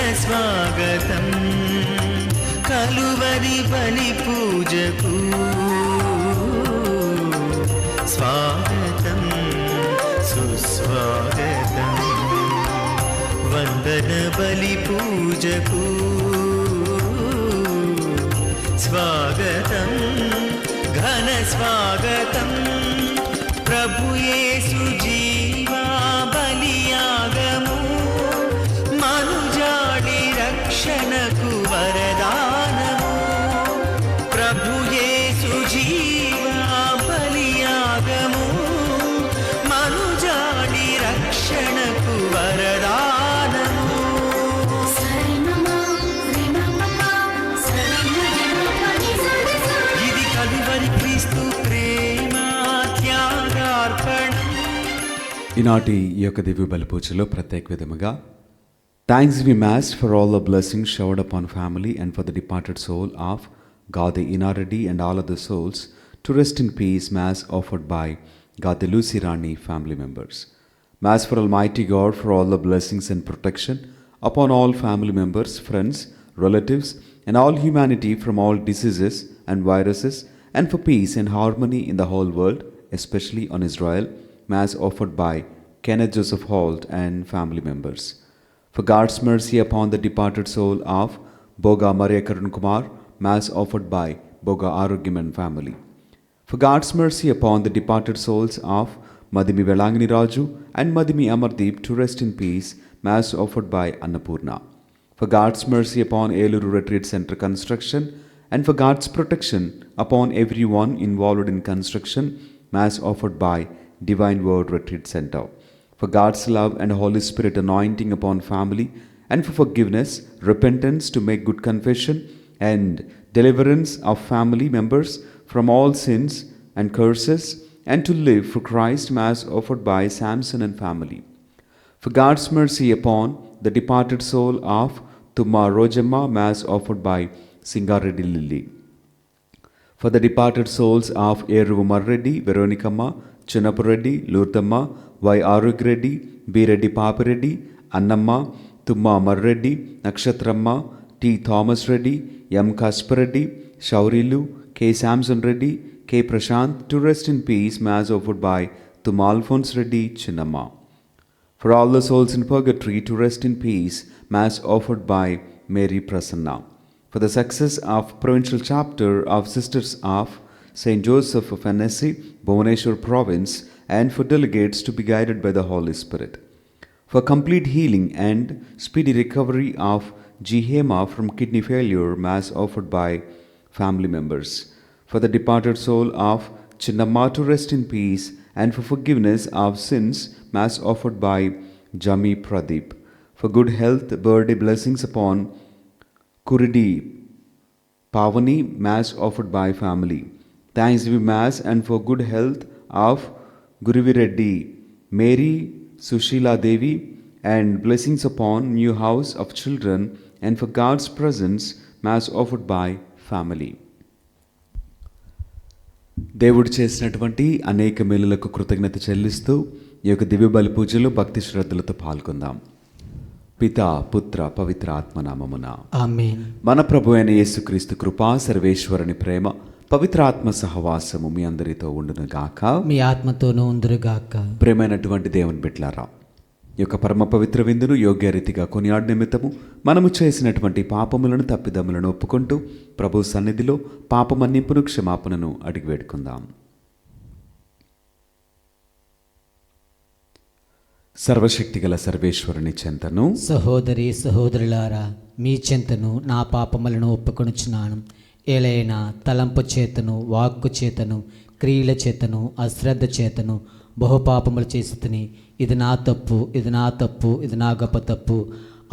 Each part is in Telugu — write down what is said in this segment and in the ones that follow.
ఘన స్వాగతం. కలువరి బలి పూజకు స్వాగతం సుస్వాగతం. వందన ఈనాటి ఈ యొక్క దివ్య బలి పూజలో ప్రత్యేక విధముగా thanks we mass for all the blessings showered upon family and for the departed soul of Gadi Innareddy and all other souls to rest in peace mass offered by Gadi Lucy Rani family members Mass for Almighty God for all the blessings and protection upon all family members, friends, relatives, and all humanity from all diseases and viruses, and for peace and harmony in the whole world, especially on Israel. Mass offered by Kenneth Joseph Holt and family members. For God's mercy upon the departed soul of Boga Maria Karun Kumar, Mass offered by Boga Arugyaman family. For God's mercy upon the departed souls of Madhimi Velangani Raju and Madhimi Amardeep to rest in peace, Mass offered by Annapurna. For God's mercy upon Eluru Retreat Center construction and for God's protection upon everyone involved in construction, Mass offered by Divine Word Retreat Center. For God's love and Holy Spirit anointing upon family and for forgiveness, repentance to make good confession and deliverance of family members from all sins and curses, and to live for Christ, Mass offered by Samson and family. For God's mercy upon the departed soul of Tumma Rojamma, Mass offered by Singareddy Lily. For the departed souls of Eruvar Reddy, Veronicamma, Chinapureddy, Y Arug Reddy Beereddy Papireddy Annamma Thumma Amarreddy Nakshatramma T Thomas Reddy M Kaspareddy Shourilu K Samson Reddy K Prashanth to rest in peace mass offered by Thum Alphonse Reddy Chinnamma for all the souls in purgatory to rest in peace mass offered by Mary Prasanna for the success of provincial chapter of sisters of Saint Joseph of NSC Bhubaneswar province and for delegates to be guided by the Holy Spirit. For complete healing and speedy recovery of G. Hema from kidney failure, Mass offered by family members. For the departed soul of Chinnamma to rest in peace, and for forgiveness of sins, Mass offered by Jami Pradeep. For good health, birthday blessings upon Kuridi Pavani, Mass offered by family. Thanks be Mass and for good health of Mary Sushila Devi, and blessings upon new house of children, and for God's presence, Mass offered by family. దేవుడు చేసినటువంటి అనేక మేలులకు కృతజ్ఞత చెల్లిస్తూ ఈ యొక్క దివ్య బలి పూజలో భక్తి శ్రద్ధలతో పాల్గొందాం పిత పుత్ర పవిత్ర ఆత్మనామమున మన ప్రభు అయిన యేసుక్రీస్తు కృపా సర్వేశ్వరుని ప్రేమ పవిత్ర ఆత్మ సహవాసము మీ అందరితో ఉండును గాక. మీ ఆత్మతోనూ ఉందురుగాక ప్రేమైనటువంటి దేవుని బిడ్లారా ఈ యొక్క పరమ పవిత్ర విందును యోగ్య రీతిగా కొనియాడు నిమిత్తము మనము చేసినటువంటి పాపములను తప్పిదములను ఒప్పుకుంటూ ప్రభు సన్నిధిలో పాపమన్నింపును క్షమాపణను అడిగి వేడుకుందాం. సర్వశక్తిగల సర్వేశ్వరుని చెంతను సహోదరి సహోదరులారా మీ చెంతను నా పాపములను ఒప్పుకొనుచున్నాను. ఏలైనా తలంపు చేతను వాక్కు చేతను క్రియల చేతను అశ్రద్ధ చేతను బహుపాపములు చేసి తిని ఇది నా తప్పు ఇది నా తప్పు ఇది నా గొప్ప తప్పు.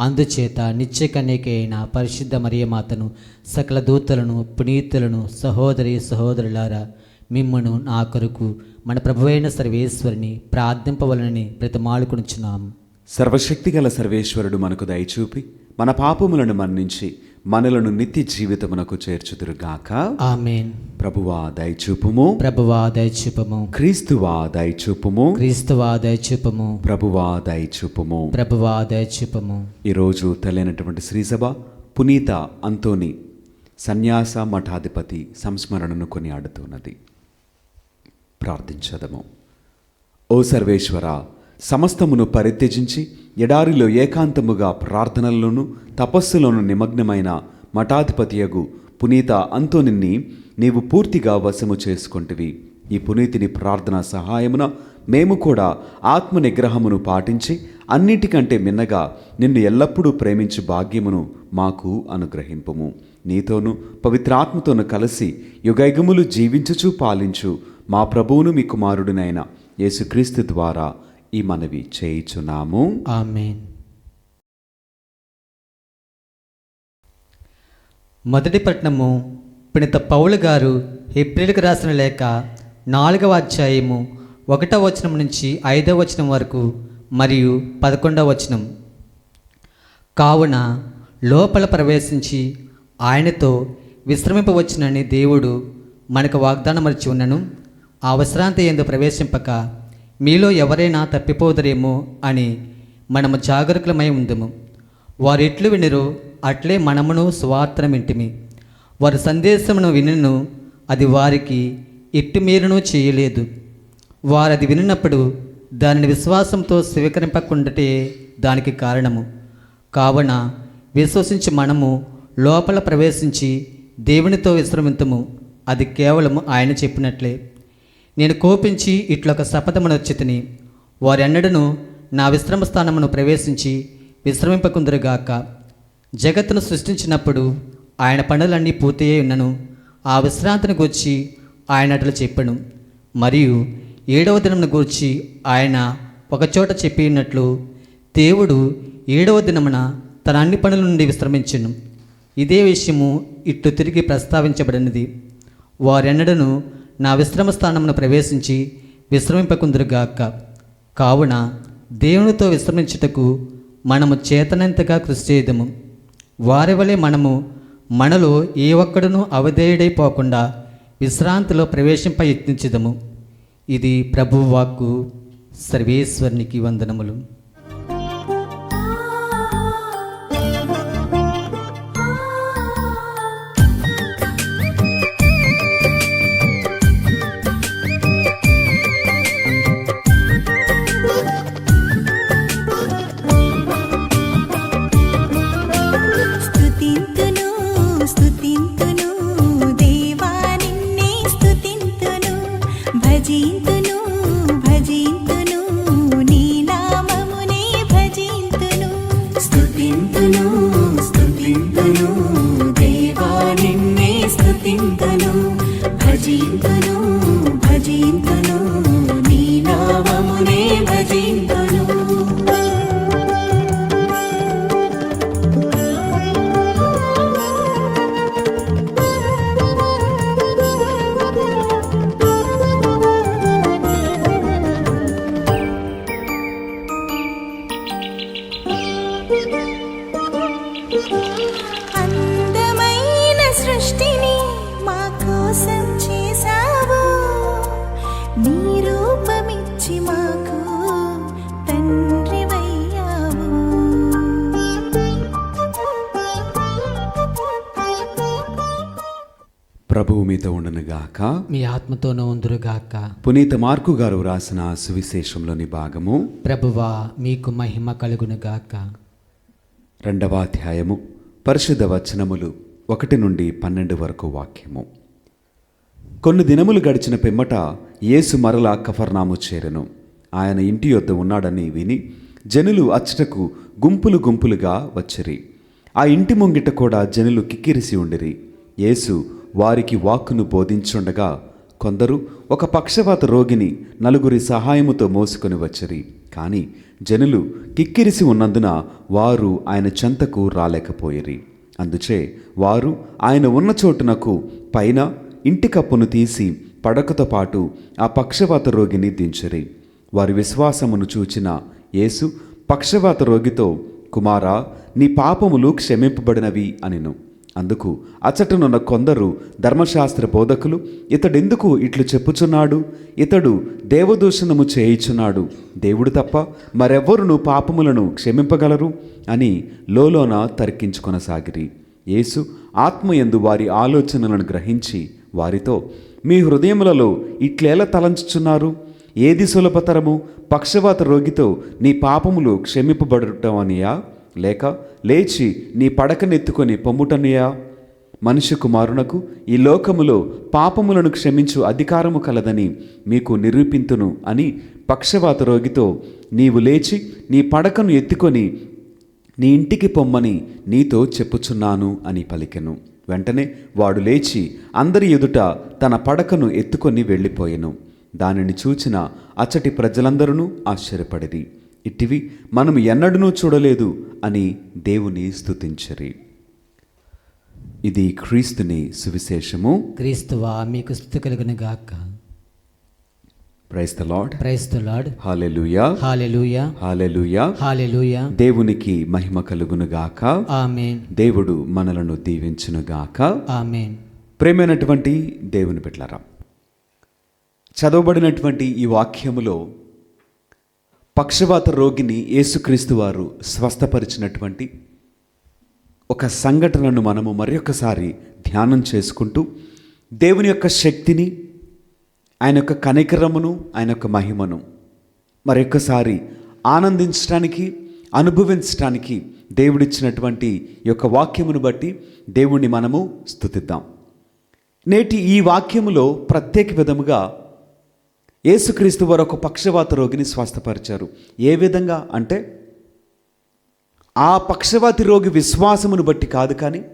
అందుచేత నిత్య కన్యక అయిన పరిశుద్ధ మరియమాతను సకల దూతలను పునీతులను సహోదరి సహోదరులారా మిమ్మను నా కొరకు మన ప్రభువైన సర్వేశ్వరిని ప్రార్థింపవలనని ప్రతిమాలుకొనుచున్నాము సర్వశక్తిగల సర్వేశ్వరుడు మనకు దయచూపి మన పాపములను మన్నించి మనలను నిత్య జీవితమునకు చేర్చుదురుగాక. ఆమెన్. ప్రభువా దయచూపుము. ప్రభువా దయచూపము. క్రీస్తువా దయచూపుము. క్రీస్తువా దయచూపము. ప్రభువా దయచూపుము. ప్రభువా దయచూపము. ఈరోజు తెలియనటువంటి శ్రీసభ పునీత అంతోని సన్యాస మఠాధిపతి సంస్మరణను కొనియాడుతున్నది. ప్రార్థించదము. ఓ సర్వేశ్వర సమస్తమును పరిత్యజించి ఎడారిలో ఏకాంతముగా ప్రార్థనల్లోనూ తపస్సులోను నిమగ్నమైన మఠాధిపతియగు పునీత అంతోనిని నీవు పూర్తిగా వశము చేసుకొంటివి. ఈ పునీతిని ప్రార్థన సహాయమున మేము కూడా ఆత్మ నిగ్రహమును పాటించి అన్నిటికంటే మిన్నగా నిన్ను ఎల్లప్పుడూ ప్రేమించు భాగ్యమును మాకు అనుగ్రహింపుము. నీతోనూ పవిత్రాత్మతోను కలిసి యుగయుగములు జీవించుచు పాలించు మా ప్రభువును మీ కుమారుడినైన యేసుక్రీస్తు ద్వారా ఈ మనవి చేయుచున్నాము. ఆమెన్. మొదటి పట్నము పునిత పౌలు గారు ఏప్రిల్కి రాసిన లేఖ నాలుగవ అధ్యాయము ఒకటవ వచనం నుంచి ఐదవ వచనం వరకు మరియు పదకొండవ వచనం. కావున లోపల ప్రవేశించి ఆయనతో విశ్రమింపవచ్చునని దేవుడు మనకు వాగ్దానం మరిచి ఉన్నను. ఆ విశ్రాంతి ఎందు ప్రవేశింపక మీలో ఎవరైనా తప్పిపోదరేమో అని మనము జాగరూకులమై ఉందము. వారు ఎట్లు వినరో అట్లే మనమును స్వార్థనం ఇంటిమి వారి సందేశమును వినను అది వారికి ఎట్టు మీరును చేయలేదు. వారు అది వినినప్పుడు దానిని విశ్వాసంతో స్వీకరింపకుండాటే దానికి కారణము. కావున విశ్వసించి మనము లోపల ప్రవేశించి దేవునితో విశ్రమింతము. అది కేవలము ఆయన చెప్పినట్లే. నేను కోపించి ఇట్లొక శపథమునొచ్చితిని వారెన్నడను నా విశ్రమ స్థానమును ప్రవేశించి విశ్రమింపకుందరుగాక. జగత్తును సృష్టించినప్పుడు ఆయన పనులన్నీ పూర్తయ్యే ఉన్నను. ఆ విశ్రాంతిని గూర్చి ఆయన అట్లు చెప్పను. మరియు ఏడవ దినమును గూర్చి ఆయన ఒకచోట చెప్పినట్లు దేవుడు ఏడవ దినమున తన అన్ని పనుల నుండి విశ్రమించను. ఇదే విషయము ఇట్లు తిరిగి ప్రస్తావించబడినది. వారెన్నడను నా విశ్రమ స్థానమును ప్రవేశించి విశ్రమింపకుందురుగాక. కావున దేవునితో విశ్రమించుటకు మనము చేతనంతగా కృషి చేయదము. వారి వలె మనము మనలో ఏ ఒక్కడునూ అవధేయుడైపోకుండా విశ్రాంతిలో ప్రవేశింప యత్నించదము. ఇది ప్రభు వాక్కు. సర్వేశ్వరునికి వందనములు. ప్రభువు మీతో ఉండనుగాక మీ ఆత్మతోనూ ఉందురుగాక పునీత మార్కు గారు వ్రాసిన సువిశేషంలోని భాగము. ప్రభువా మీకు మహిమ కలుగునుగాక రెండవ అధ్యాయము పరిశుద్ధ వచనములు ఒకటి నుండి పన్నెండు వరకు వాక్యము. కొన్ని దినములు గడిచిన పిమ్మట యేసు మరలా కఫర్నాము చేరెను. ఆయన ఇంటి యొద్ద ఉన్నాడని విని జనులు అచ్చటకు గుంపులు గుంపులుగా వచ్చిరి. ఆ ఇంటి ముంగిట కూడా జనులు కిక్కిరిసి ఉండిరి. యేసు వారికి వాక్కును బోధించుండగా కొందరు ఒక పక్షవాత రోగిని నలుగురి సహాయముతో మోసుకొని వచ్చిరి. కానీ జనులు కిక్కిరిసి ఉన్నందున వారు ఆయన చెంతకు రాలేకపోయిరి. అందుచే వారు ఆయన ఉన్న చోటునకు పైన ఇంటి కప్పును తీసి పడకతో పాటు ఆ పక్షవాత రోగిని దించరి. వారి విశ్వాసమును చూచిన యేసు పక్షవాత రోగితో కుమారా నీ పాపములు క్షమింపబడినవి అనిను. అందుకు అచ్చటనున్న కొందరు ధర్మశాస్త్ర బోధకులు ఇతడెందుకు ఇట్లు చెప్పుచున్నాడు? ఇతడు దేవదూషణము చేయుచున్నాడు. దేవుడు తప్ప మరెవ్వరును పాపములను క్షమింపగలరు? అని లోలోన తర్కించుకొనసాగిరి. యేసు ఆత్మయందు వారి ఆలోచనలను గ్రహించి వారితో మీ హృదయములలో ఇట్లేలా తలంచుచున్నారు? ఏది సులభతరము పక్షవాత రోగితో నీ పాపములు క్షమిపబడటం అనియా లేక లేచి నీ పడకనెత్తుకొని పొమ్ముటనియా? మనిషి కుమారునకు ఈ లోకములో పాపములను క్షమించు అధికారము కలదని మీకు నిరూపింతును అని పక్షవాత రోగితో నీవు లేచి నీ పడకను ఎత్తుకొని నీ ఇంటికి పొమ్మని నీతో చెప్పుచున్నాను అని పలికెను. వెంటనే వాడు లేచి అందరి ఎదుట తన పడకను ఎత్తుకొని వెళ్ళిపోయెను. దానిని చూచిన అచ్చటి ప్రజలందరూ ఆశ్చర్యపడిరి. ఇట్టివి మనం ఎన్నడూ చూడలేదు అని దేవుని స్తుతించరి. ఇది క్రీస్తుని సువిశేషము. క్రీస్తువా మీకు స్థుతి కలుగునుగాక ప్రైస్ ద లార్డ్ క్రైస్తులాడ్ హాలెలుయా హాలెలూయా హాలెలుయా హాలెలూయా దేవునికి మహిమ కలుగునుగాక ఆమెన్ దేవుడు మనలను దీవించునుగాక ఆమెన్ ప్రేమైనటువంటి దేవుని బిడ్డలారా చదవబడినటువంటి ఈ వాక్యములో పక్షవాత రోగిని యేసుక్రీస్తు వారు స్వస్థపరిచినటువంటి ఒక సంఘటనను మనము మరొకసారి ధ్యానం చేసుకుంటూ దేవుని యొక్క శక్తిని ఆయన యొక్క కనికరమును ఆయన యొక్క మహిమను మరొకసారి ఆనందించడానికి అనుభవించడానికి దేవుడిచ్చినటువంటి యొక్క వాక్యమును బట్టి దేవుణ్ణి మనము స్తుతిద్దాం. నేటి ఈ వాక్యములో ప్రత్యేక విధముగా యేసుక్రీస్తు వారు ఒక పక్షవాత రోగిని స్వస్థపరిచారు. ఏ విధంగా? అంటే ఆ పక్షవాతి రోగి విశ్వాసమును బట్టి కాదు కానీ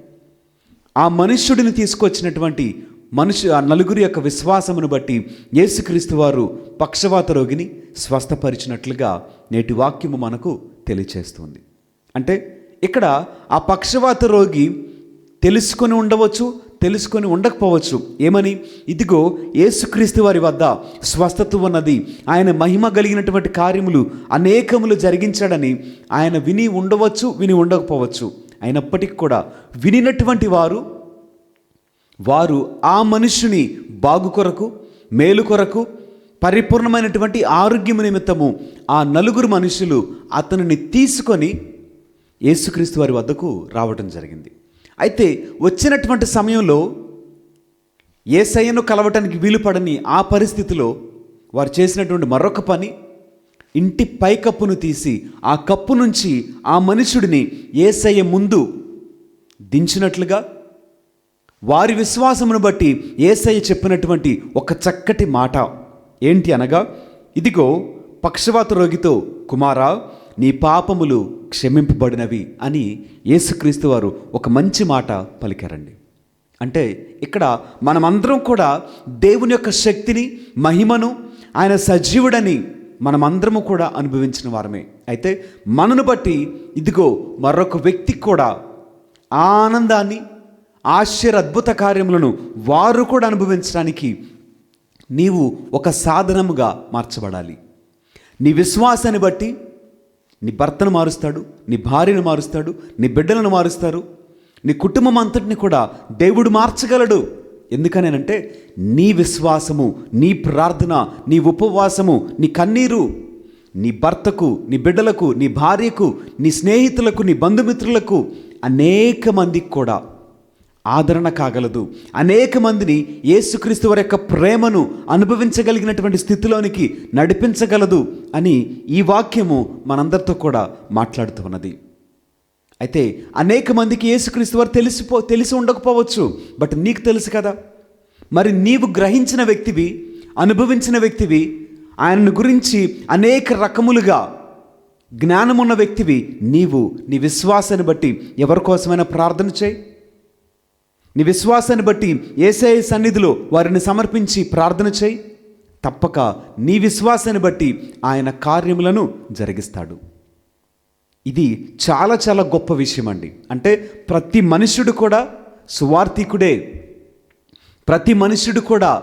ఆ మనుష్యుడిని తీసుకొచ్చినటువంటి మనుషు ఆ నలుగురి యొక్క విశ్వాసమును బట్టి యేసుక్రీస్తు వారు పక్షవాత రోగిని స్వస్థపరిచినట్లుగా నేటి వాక్యము మనకు తెలియచేస్తుంది. అంటే ఇక్కడ ఆ పక్షవాత రోగి తెలుసుకొని ఉండవచ్చు తెలుసుకొని ఉండకపోవచ్చు. ఏమని? ఇదిగో యేసుక్రీస్తు వారి వద్ద స్వస్థత ఉన్నది. ఆయన మహిమ కలిగినటువంటి కార్యములు అనేకములు జరిగించాడని ఆయన విని ఉండవచ్చు విని ఉండకపోవచ్చు. అయినప్పటికీ కూడా వినినటువంటి వారు వారు ఆ మనుషుని బాగు కొరకు మేలు కొరకు పరిపూర్ణమైనటువంటి ఆరోగ్యము నిమిత్తము ఆ నలుగురు మనుషులు అతనిని తీసుకొని యేసుక్రీస్తు వారి వద్దకు రావటం జరిగింది. అయితే వచ్చినటువంటి సమయంలో ఏసయ్యను కలవటానికి వీలుపడని ఆ పరిస్థితిలో వారు చేసినటువంటి మరొక పని ఇంటి పైకప్పును తీసి ఆ కప్పు నుంచి ఆ మనుషుడిని ఏసయ్య ముందు దించినట్లుగా వారి విశ్వాసమును బట్టి ఏసయ్య చెప్పినటువంటి ఒక చక్కటి మాట ఏంటి అనగా ఇదిగో పక్షవాత రోగితో కుమారా నీ పాపములు క్షమింపబడినవి అని యేసుక్రీస్తు వారు ఒక మంచి మాట పలికారండి. అంటే ఇక్కడ మనమందరం కూడా దేవుని యొక్క శక్తిని మహిమను ఆయన సజీవుడని మనమందరము కూడా అనుభవించిన వారమే. అయితే మనను బట్టి ఇదిగో మరొక వ్యక్తికి కూడా ఆనందాన్ని ఆశ్చర్య అద్భుత కార్యములను వారు కూడా అనుభవించడానికి నీవు ఒక సాధనముగా మార్చబడాలి. నీ విశ్వాసాన్ని బట్టి నీ భర్తను మారుస్తాడు నీ భార్యను మారుస్తాడు నీ బిడ్డలను మారుస్తారు. నీ కుటుంబం అంతటిని కూడా దేవుడు మార్చగలడు. ఎందుకనేనంటే నీ విశ్వాసము నీ ప్రార్థన నీ ఉపవాసము నీ కన్నీరు నీ భర్తకు నీ బిడ్డలకు నీ భార్యకు నీ స్నేహితులకు నీ బంధుమిత్రులకు అనేక మందికి కూడా ఆదరణ కాగలదు అనేక మందిని యేసుక్రీస్తు వారి యొక్క ప్రేమను అనుభవించగలిగినటువంటి స్థితిలోనికి నడిపించగలదు అని ఈ వాక్యము మనందరితో కూడా మాట్లాడుతూ ఉన్నది. అయితే అనేక మందికి యేసుక్రీస్తు వారు తెలిసిపో తెలిసి ఉండకపోవచ్చు. బట్ నీకు తెలుసు కదా. మరి నీవు గ్రహించిన వ్యక్తివి అనుభవించిన వ్యక్తివి ఆయనను గురించి అనేక రకములుగా జ్ఞానమున్న వ్యక్తివి నీవు నీ విశ్వాసాన్ని బట్టి ఎవరి కోసమైనా ప్రార్థన చేయి. నీ విశ్వాసాన్ని బట్టి ఏసఐ సన్నిధిలో వారిని సమర్పించి ప్రార్థన చేయి. తప్పక నీ విశ్వాసాన్ని బట్టి ఆయన కార్యములను జరిగిస్తాడు. ఇది చాలా చాలా గొప్ప విషయం అండి అంటే ప్రతి మనుష్యుడు కూడా సువార్థికుడే. ప్రతి మనుష్యుడు కూడా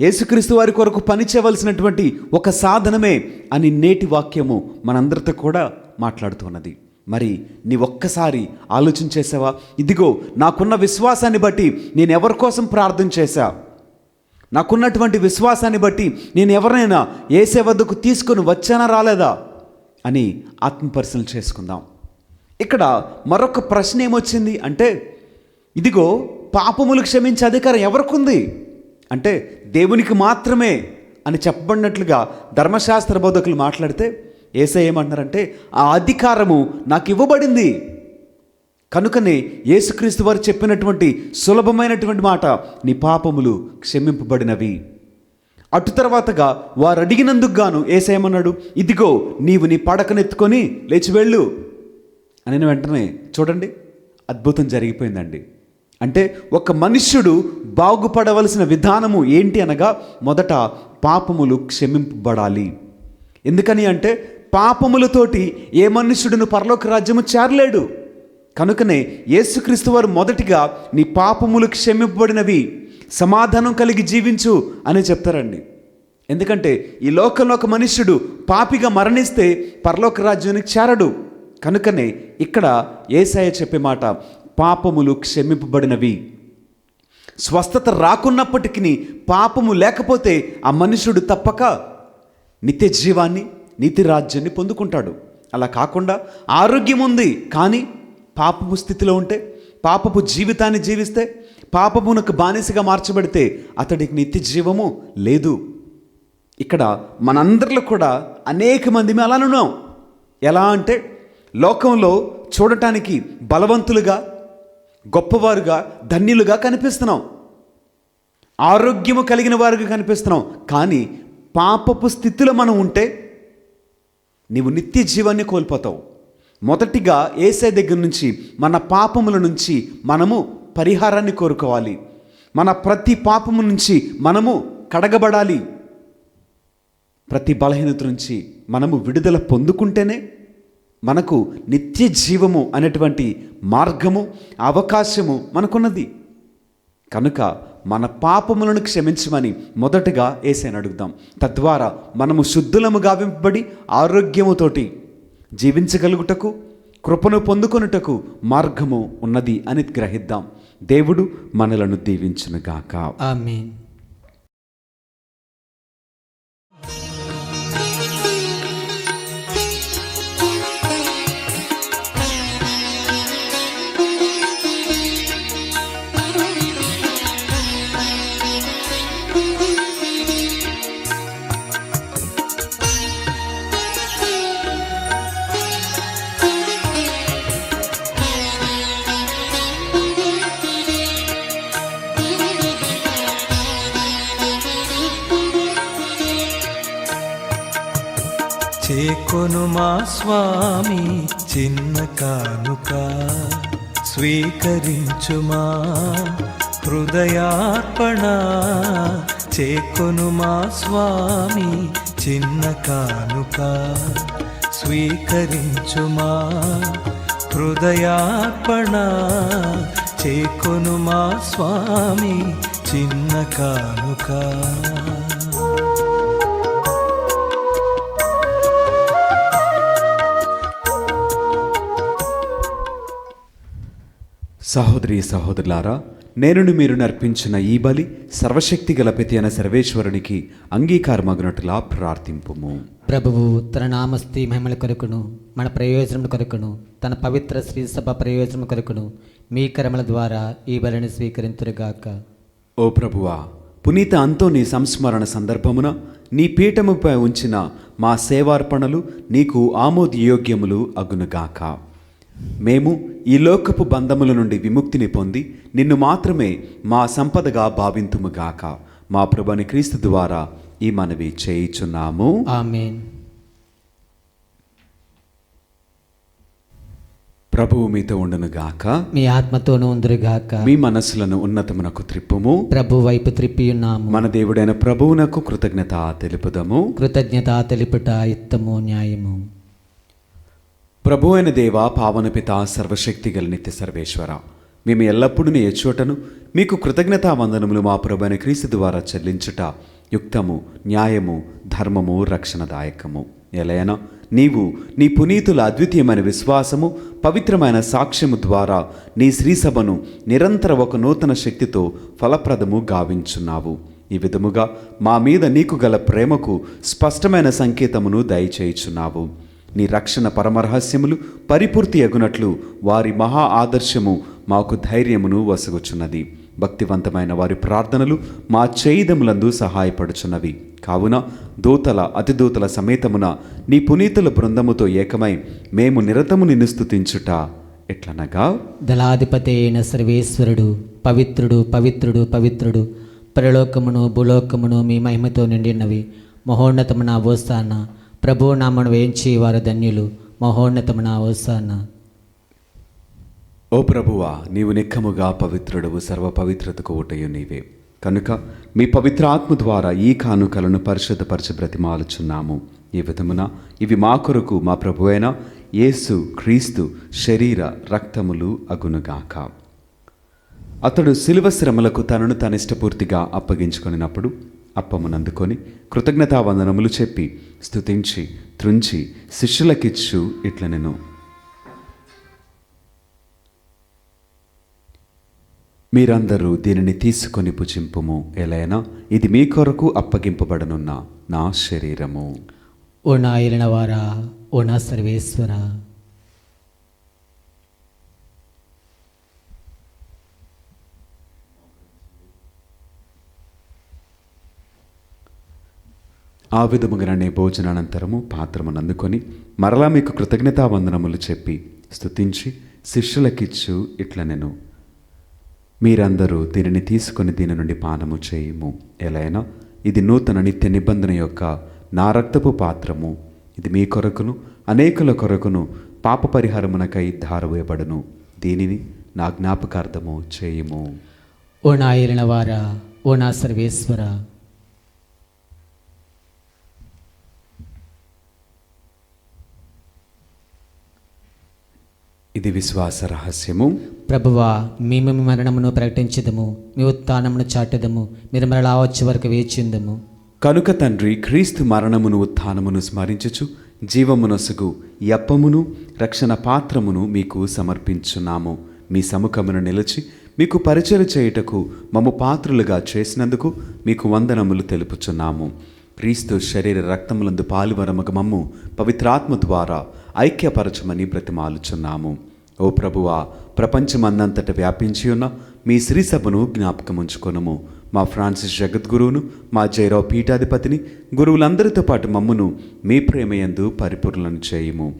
యేసుక్రీస్తు వారి కొరకు పని చేయవలసినటువంటి ఒక సాధనమే అని నేటి వాక్యము మనందరితో కూడా మాట్లాడుతున్నది. మరి నీ ఒక్కసారి ఆలోచన చేసావా? ఇదిగో నాకున్న విశ్వాసాన్ని బట్టి నేను ఎవరి కోసం ప్రార్థన చేశా? నాకున్నటువంటి విశ్వాసాన్ని బట్టి నేను ఎవరినైనా ఏసే వద్దకు తీసుకొని వచ్చానా రాలేదా? అని ఆత్మపరిశీలన చేసుకుందాం. ఇక్కడ మరొక ప్రశ్న ఏమొచ్చింది అంటే ఇదిగో పాపములు క్షమించే అధికారం ఎవరికి అంటే దేవునికి మాత్రమే అని చెప్పబడినట్లుగా ధర్మశాస్త్ర బోధకులు మాట్లాడితే ఏసై ఏమంటున్నారంటే ఆ అధికారము నాకు ఇవ్వబడింది. కనుకనే యేసుక్రీస్తు వారు చెప్పినటువంటి సులభమైనటువంటి మాట నీ పాపములు క్షమింపబడినవి. అటు తర్వాతగా వారు అడిగినందుకు గాను ఏసేమన్నాడు ఇదిగో నీవు నీ పడకనెత్తుకొని లేచి వెళ్ళు. అని వెంటనే చూడండి అద్భుతం జరిగిపోయిందండి. అంటే ఒక మనుష్యుడు బాగుపడవలసిన విధానము ఏంటి అనగా మొదట పాపములు క్షమింపబడాలి. ఎందుకని అంటే పాపములతోటి ఏ మనుష్యుడును పరలోక రాజ్యము చేరలేడు. కనుకనే యేసుక్రీస్తు వారు మొదటిగా నీ పాపములు క్షమింపబడినవి సమాధానం కలిగి జీవించు అని చెప్తారండి. ఎందుకంటే ఈ లోకంలో ఒక మనుష్యుడు పాపిగా మరణిస్తే పరలోక రాజ్యానికి చేరడు. కనుకనే ఇక్కడ ఏసాయ చెప్పే మాట పాపములు క్షమింపబడినవి. స్వస్థత రాకున్నప్పటికీ పాపము లేకపోతే ఆ మనుషుడు తప్పక నిత్య జీవాన్ని నీతి రాజ్యాన్ని పొందుకుంటాడు. అలా కాకుండా ఆరోగ్యం ఉంది కానీ పాపపు స్థితిలో ఉంటే పాపపు జీవితాన్ని జీవిస్తే పాపమునకు బానిసగా మార్చబడితే అతడికి నిత్య జీవము లేదు. ఇక్కడ మనందరిలో కూడా అనేక మంది అలా ఉన్నాం. ఎలా అంటే లోకంలో చూడటానికి బలవంతులుగా గొప్పవారుగా ధన్యులుగా కనిపిస్తున్నాం. ఆరోగ్యము కలిగిన వారుగా కనిపిస్తున్నాం. కానీ పాపపు స్థితిలో మనం ఉంటే నీవు నిత్య జీవాన్ని కోల్పోతావు. మొదటిగా ఏసే దగ్గర నుంచి మన పాపముల నుంచి మనము పరిహారాన్ని కోరుకోవాలి. మన ప్రతి పాపము నుంచి మనము కడగబడాలి. ప్రతి బలహీనత నుంచి మనము విడుదల పొందుకుంటేనే మనకు నిత్య జీవము అనేటువంటి మార్గము అవకాశము మనకున్నది. కనుక మన పాపములను క్షమించమని మొదటగా ఏసైని అడుగుదాం. తద్వారా మనము శుద్ధులము గావింపబడి ఆరోగ్యముతోటి జీవించగలుగుటకు కృపను పొందుకొనుటకు మార్గము ఉన్నది అని గ్రహిద్దాం. దేవుడు మనలను దీవించునుగాక. ఆమెన్. చేకొను మా స్వామి చిన్న కానుక స్వీకరించుమా హృదయార్పణ. చేకొను మా స్వామి చిన్న కానుక స్వీకరించుమా హృదయార్పణ. చేకొను మా స్వామి చిన్న కానుక. సహోదరి సహోదరులారా నేను మీరు నర్పించిన ఈ బలి సర్వశక్తి గల పితి అయిన సర్వేశ్వరునికి అంగీకారమగినట్లా ప్రార్థింపుము. ప్రభువు తన నామస్తి మహిమల కొరకును మన ప్రయోజనం కొరకును తన పవిత్ర శ్రీ సభ ప్రయోజనం కొరకును మీ కరముల ద్వారా ఈ బలిని స్వీకరింతురుగాక. ఓ ప్రభువా పునీత అంతోని సంస్మరణ సందర్భమున నీ పీఠముపై ఉంచిన మా సేవార్పణలు నీకు ఆమోదయోగ్యములు అగునుగాక. మేము ఈ లోకపు బంధముల నుండి విముక్తిని పొంది నిన్ను మాత్రమే మా సంపదగా భావింతుముగాక మా ప్రభుని క్రీస్తు ద్వారా ఈ మనవి చేయుచున్నాము. ఆమెన్. ప్రభువు మీతో ఉండునుగాక మీ ఆత్మతోనూ ఉందిరుగాక మీ మనస్సులను ఉన్నతమునకు త్రిప్పుము. ప్రభు వైపు త్రిప్పియున్నాము మన దేవుడైన ప్రభువునకు కృతజ్ఞత తెలుపుదము. కృతజ్ఞత తెలుపుట యుత్తము న్యాయము. ప్రభు అయిన దేవ పావనపిత సర్వశక్తి గల నిత్య సర్వేశ్వర మేము ఎల్లప్పుడూ నీ ఎచ్చోటను మీకు కృతజ్ఞతా వందనములు మా ప్రభు అయిన క్రీస్తు ద్వారా చెల్లించుట యుక్తము న్యాయము ధర్మము రక్షణదాయకము. ఎలయన నీవు నీ పునీతుల అద్వితీయమైన విశ్వాసము పవిత్రమైన సాక్ష్యము ద్వారా నీ శ్రీసభను నిరంతర ఒక నూతన శక్తితో ఫలప్రదము గావించున్నావు. ఈ విధముగా మా మీద నీకు గల ప్రేమకు స్పష్టమైన సంకేతమును దయచేయుచున్నావు. నీ రక్షణ పరమరహస్యములు పరిపూర్తి అగునట్లు వారి మహా ఆదర్శము మాకు ధైర్యమును వసగుచున్నది భక్తివంతమైన వారి ప్రార్థనలు మా చేయిదములందు సహాయపడుచున్నవి. కావున దూతల అతిదూతల సమేతమున నీ పునీతుల బృందముతో ఏకమై మేము నిరతము నిన్ను స్థుతించుట ఎట్లనగా? దళాధిపతి అయిన సర్వేశ్వరుడు పవిత్రుడు పవిత్రుడు పవిత్రుడు పరలోకమును భూలోకమును మీ మహిమతో నిండినవి. మహోన్నతమున ఓసాన ప్రభు నామను వేయించి వారు ధన్యులు మహోన్నతమున అవసాన. ఓ ప్రభువా నీవు నిక్కముగా పవిత్రుడవు సర్వ పవిత్రతకు ఊటయు నీవే. కనుక మీ పవిత్ర ఆత్మ ద్వారా ఈ కానుకలను పరిశుద్ధపరచి బ్రతిమాలుచున్నాము. ఈ విధమున ఇవి మా కొరకు మా ప్రభు అయిన యేసు క్రీస్తు శరీర రక్తములు అగునుగాక. అతడు శిలువ శ్రమలకు తనను తనిష్టపూర్తిగా అప్పగించుకొనినప్పుడు అప్పమునందుకొని కృతజ్ఞతావందనములు చెప్పి స్తుతించి త్రుంచి శిష్యులకిచ్చు ఇట్లనెను. మీరందరూ దీనిని తీసుకొని పుచింపుము ఎలైనా ఇది మీ కొరకు అప్పగింపబడనున్న నా శరీరము. ఓ నా ఏలిన వారా ఓ నా సర్వేశ్వరా ఆ విధముగానే భోజనానంతరము పాత్రమును అందుకొని మరలా మీకు కృతజ్ఞతావందనములు చెప్పి స్థుతించి శిష్యులకిచ్చు ఇట్ల నేను. మీరందరూ దీనిని తీసుకొని దీని నుండి పానము చేయుము. ఎలైనా ఇది నూతన నిత్య నిబంధన యొక్క నా రక్తపు పాత్రము. ఇది మీ కొరకును అనేకుల కొరకును పాప పరిహారమునకై ధారవేయబడును. దీనిని నా జ్ఞాపకార్థము చేయుము. ఓ నా ఏలిన వారా ఓ నా సర్వేశ్వర ఇది విశ్వాస రహస్యము. ప్రభువా మేము మీ మరణమును ప్రకటించదము మీ ఉత్థానమును చాటదము మీరు మరలా వచ్చే వరకు వేచిందము కనుక తండ్రి క్రీస్తు మరణమును ఉత్థానమును స్మరించుచు జీవమునొసగు ఈ అప్పమును రక్షణ పాత్రమును మీకు సమర్పించున్నాము. మీ సముఖమును నిలిచి మీకు పరిచయ చేయుటకు మమ్ము పాత్రులుగా చేసినందుకు మీకు వందనములు తెలుపుచున్నాము. క్రీస్తు శరీర రక్తములందు పాలువరమగ మమ్ము పవిత్రాత్మ ద్వారా ఐక్యపరచమని ప్రతిమాలుచున్నాము ఓ ప్రభువా ప్రపంచమందంతట వ్యాపించి ఉన్న మీ శ్రీసభను జ్ఞాపకముంచుకొనుము. మా ఫ్రాన్సిస్ జగద్గురువును మా జైరావు పీఠాధిపతిని గురువులందరితో పాటు మమ్మును మీ ప్రేమయందు పరిపూర్ణను చేయుము.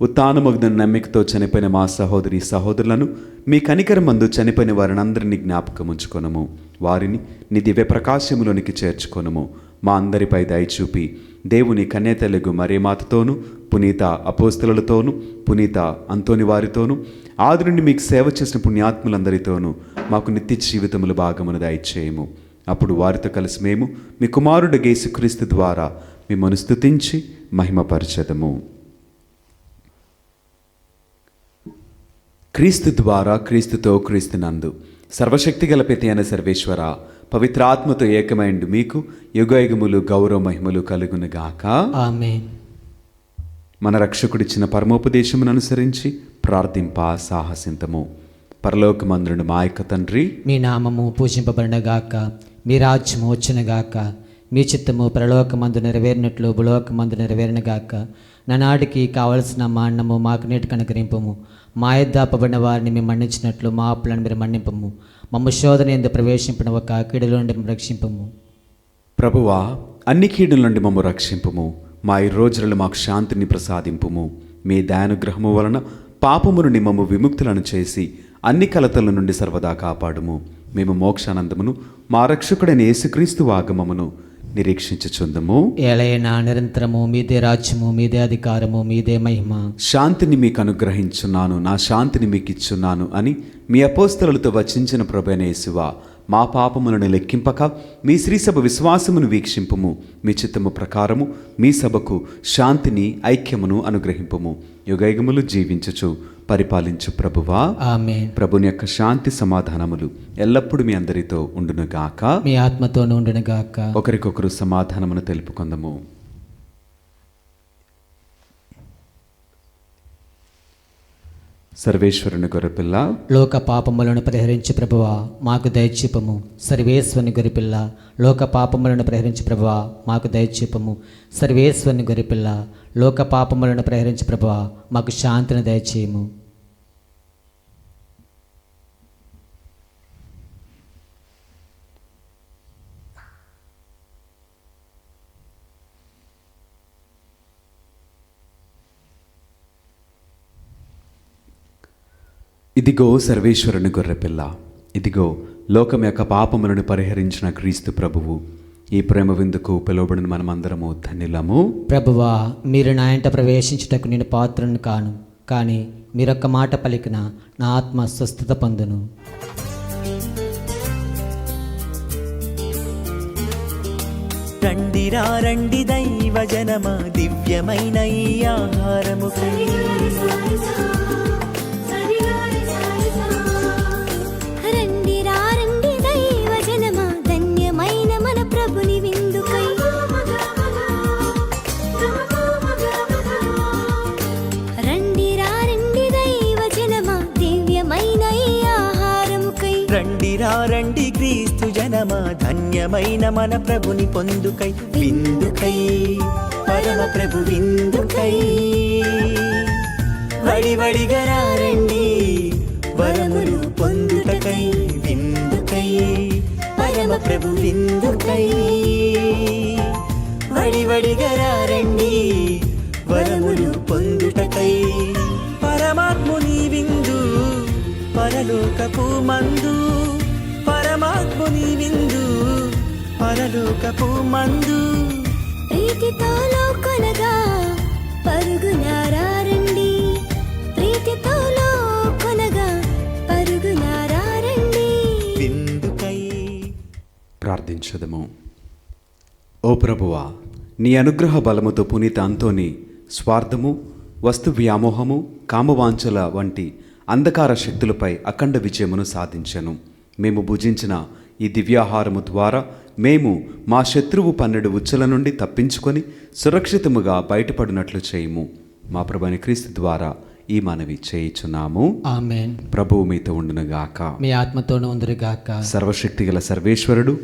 ఉత్తానమగ్న నమ్మికతో చనిపోయిన మా సహోదరి సహోదరులను మీ కనికరమందు చనిపోయిన వారినందరినీ జ్ఞాపకం జ్ఞాపకముంచుకొనము. వారిని నీ దివ్య ప్రకాశములోనికి చేర్చుకొనుము. మా అందరిపై దయచూపి దేవుని కన్యతెలుగు మరేమాతతోనూ పునీత అపోస్తలతోనూ పునీత అంతోని వారితోనూ ఆది నుండి మీకు సేవ చేసిన పుణ్యాత్ములందరితోనూ మాకు నిత్య జీవితములు భాగమును దయచేయము. అప్పుడు వారితో కలిసి మేము మీ కుమారుడు గేసుక్రీస్తు ద్వారా మిమ్మను స్థుతించి మహిమపరచదము. క్రీస్తు ద్వారా క్రీస్తుతో క్రీస్తునందు సర్వశక్తి గల పెతి అయిన సర్వేశ్వర పవిత్రాత్మతో ఏకమైండు మీకు. యుగయుగములు గౌరవ మహిమలు కలుగునుగాక. ఆమెన్. మన రక్షకుడిచ్చిన పరమోపదేశమును అనుసరించి ప్రార్థింప సాహసింతము. పరలోకమందుడు మా యొక్క తండ్రి. మీ నామము పూజింపబడినగాక మీ రాజ్యము వచ్చునగాక మీ చిత్తము పరలోకమందు నెరవేరినట్లు భూలోకమందు నెరవేరినగాక ననాడికి కావలసిన మా అన్నము మాకు నీటికి అనుగ్రహింపము మా ఎద్దాపబడిన వారిని మేము మన్నించినట్లు మా అప్పులను మీరు మన్నింపము. మమ్మ శోధన ఎందు ప్రవేశింపిన ఒక కీడులో నుండి రక్షింపము. ప్రభువా అన్ని కీడుల నుండి మమ్ము రక్షింపుము. మా ఈ రోజులలో మాకు శాంతిని ప్రసాదింపుము. మీ దయానుగ్రహము వలన పాపము నుండి మమ్ము విముక్తులను చేసి అన్ని కలతల నుండి సర్వదా కాపాడుము. మేము మోక్షానందమును మా రక్షకుడైన యేసుక్రీస్తు వాగమమును నిరీక్షించుచుందము. ఏలైనా నిరంతరము మీదే రాజ్యము మీదే అధికారము మీదే మహిమ. శాంతిని మీకు అనుగ్రహించున్నాను నా శాంతిని మీకు ఇచ్చున్నాను అని మీ అపోస్తలతో వచించిన ప్రభైన యేసువా మా పాపములను లెక్కింపక మీ శ్రీసభ విశ్వాసమును వీక్షింపుము. మీ చిత్తము ప్రకారము మీ సభకు శాంతిని ఐక్యమును అనుగ్రహింపుము. యుగయుగములు జీవించుచు. పరిపాలించు ప్రభువా. ఆమెన్. ప్రభుని యొక్క శాంతి సమాధానములు ఎల్లప్పుడూ మీ అందరితో ఉండునుగాక. మీ ఆత్మతోనూ ఉండునుగాక. ఒకరికొకరు సమాధానమును తెలుపుకుందము. సర్వేశ్వరుని గొర్రెపిల్ల. లోక పాపములను ప్రహరించి ప్రభువ మాకు దయచేపము సర్వేశ్వరుని గొరిపిల్ల లోక పాపములను ప్రహరించి ప్రభువ మాకు దయచేపము సర్వేశ్వరుని గొరిపిల్ల లోక పాపములను ప్రహరించి ప్రభువ మాకు శాంతిని దయచేయము. ఇదిగో సర్వేశ్వరుని గొర్రెపిల్ల ఇదిగో లోకం యొక్క పాపములను పరిహరించిన క్రీస్తు ప్రభువు. ఈ ప్రేమ విందుకు పిలువబడిన మనమందరము ధన్యులము. ప్రభువా మీరు నా ఇంట ప్రవేశించుటకు నేను పాత్రను కాను కానీ మీరొక్క మాట పలికిన నా ఆత్మ స్వస్థత పొందును. రండిరా రండి దైవ జనమ దివ్యమైన ఈ ఆహారము. రండి క్రీస్తు జనమా ధన్యమైన మన ప్రభుని పొందుకై విందుకై. పరమ ప్రభు విందుకై. వడి వడిగా రా రండి వరములు పొందుటకై విందుకై. పరమ ప్రభు విందుకై. వడి వడిగా రా రండి వరములు పొందుటకై. పరమాత్ముని విందు పరలోకపు మందు. పరమాత్ముని విందు పరలోకపు మందు. ప్రీతితో కొనగా పరుగునారా రండి ప్రీతితో కొనగా పరుగునారా రండి విందుకై. ప్రార్థించదము. ఓ ప్రభువా నీ అనుగ్రహ బలముతో పునీత అంతోని స్వార్థము వస్తు వ్యామోహము కామవాంఛల వంటి అంధకార శక్తులపై అఖండ విజయమును సాధించను. మేము భుజించిన ఈ దివ్యాహారము ద్వారా మేము మా శత్రువు పన్నెడు ఉచ్చుల నుండి తప్పించుకొని సురక్షితముగా బయటపడినట్లు చేయము. మా ప్రభుని క్రీస్తు ద్వారా ఈ మనవి చేయుచున్నాము. ఆమెన్. ప్రభువు మీతో ఉండునుగాక మీ ఆత్మతోనూ ఉందిరుగాక సర్వశక్తిగల సర్వేశ్వరుడు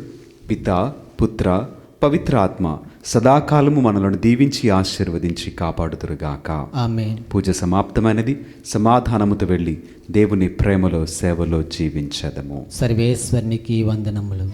పిత పుత్ర పవిత్ర ఆత్మ సదాకాలము మనలను దీవించి ఆశీర్వదించి కాపాడుతురుగాక ఆమెన్. పూజ సమాప్తమైనది. సమాధానముతో వెళ్ళి దేవుని ప్రేమలో సేవలో జీవించదము. సర్వేశ్వరునికి వందనములు.